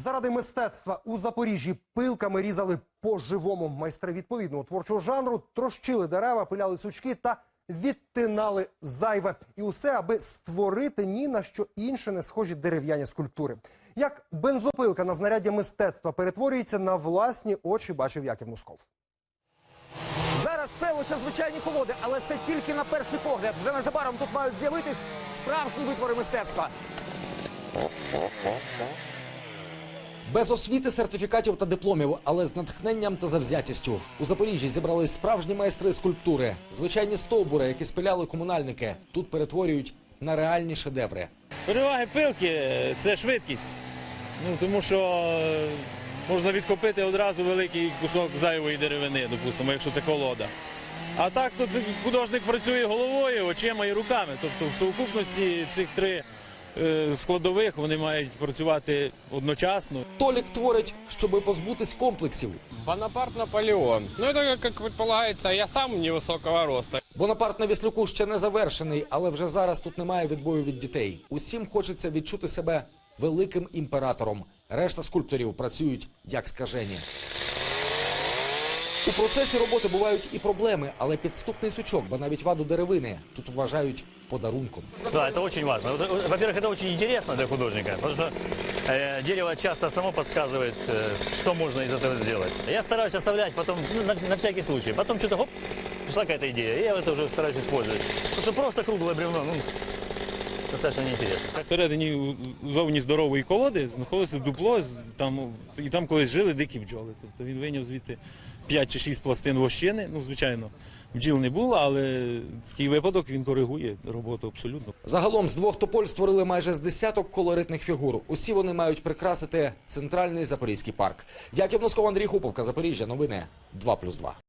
Заради мистецтва у Запоріжжі пилками різали по-живому. Майстри відповідного творчого жанру трощили дерева, пиляли сучки та відтинали зайве. І усе, аби створити ні на що інше не схожі дерев'яні скульптури. Як бензопилка на знаряддя мистецтва перетворюється на власні очі, бачив Яків Носков. Зараз це лише звичайні колоди, але це тільки на перший погляд. Вже незабаром тут мають з'явитись справжні витвори мистецтва. Без освіти, сертифікатів та дипломів, але з натхненням та завзятістю. У Запоріжжі зібрались справжні майстри скульптури. Звичайні стовбури, які спиляли комунальники, тут перетворюють на реальні шедеври. Переваги пилки це швидкість. Ну, тому що е, можна відкопити одразу великий кусок зайвої деревини, допустимо, якщо це колода. А так тут художник працює головою, очима і руками. Тобто в сукупності цих три складових вони мають працювати одночасно. Толік творить, щоби позбутись комплексів. Бонапарт Наполеон. Ну, это, как предполагается, я сам невысокого роста. Бонапарт на Віслюку ще не завершений, але вже зараз тут немає відбою від дітей. Усім хочеться відчути себе великим імператором. Решта скульпторів працюють як скажені. У процесі роботи бувають і проблеми, але підступний сучок, бо навіть ваду деревини тут вважають подарунком. Да, это очень важно. Вот, э, Во-первых, это очень интересно для художника, потому что э, дерево часто само подсказывает, э, что можно из этого сделать. Я стараюсь оставлять потом, ну, на, на всякий случай. Потом что-то, хоп, пришла какая-то идея, и я это уже стараюсь использовать. Потому что просто круглое бревно, ну, достаточно неинтересно. Всередині зовні здорової колоди знаходилося дупло, там, і там колись жили дикі бджоли. Тобто він вийняв звідти 5 чи 6 пластин вощини. Ну, звичайно, бджіл не було, але такий випадок він коригує роботу абсолютно. Загалом з двох тополь створили майже з десяток колоритних фігур. Усі вони мають прикрасити центральний запорізький парк. Яків Носков, Андрій Хуповка, Запоріжжя. Новини 2+,2.